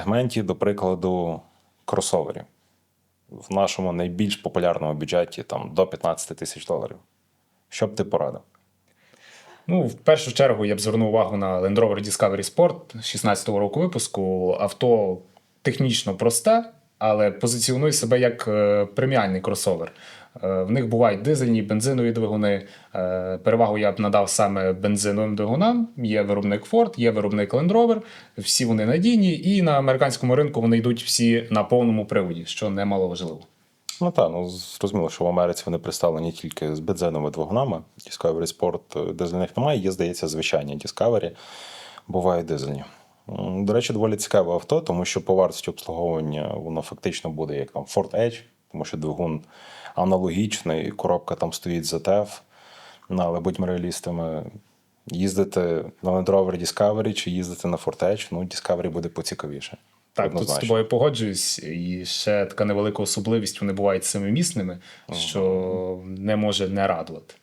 сегменті, до прикладу, кросоверів. В нашому найбільш популярному бюджеті там до 15 тисяч доларів. Що б ти порадив? Ну, в першу чергу я б звернув увагу на Land Rover Discovery Sport 16-го року випуску. Авто технічно просте, але позиціонує себе як е, преміальний кросовер. Е, В них бувають дизельні, бензинові двигуни. Е, Перевагу я б надав саме бензиновим двигунам. Є виробник Ford, є виробник Land Rover. Всі вони надійні, і на американському ринку вони йдуть всі на повному приводі, що немало важливо. Ну так, ну зрозуміло, що в Америці вони представлені тільки з бензиновими двигунами. Discovery Sport дизельних немає, є, здається, звичайні Discovery, бувають дизельні. До речі, доволі цікаве авто, тому що по вартості обслуговування воно фактично буде як там Ford Edge, тому що двигун аналогічний, коробка там стоїть ZF. Ну, але будьмо реалістами, їздити на Land Rover Discovery чи їздити на Ford Edge, ну, Discovery буде поцікавіше. Так, тут з тобою погоджуюсь. І ще така невелика особливість, вони бувають семимісними, що не може не радувати.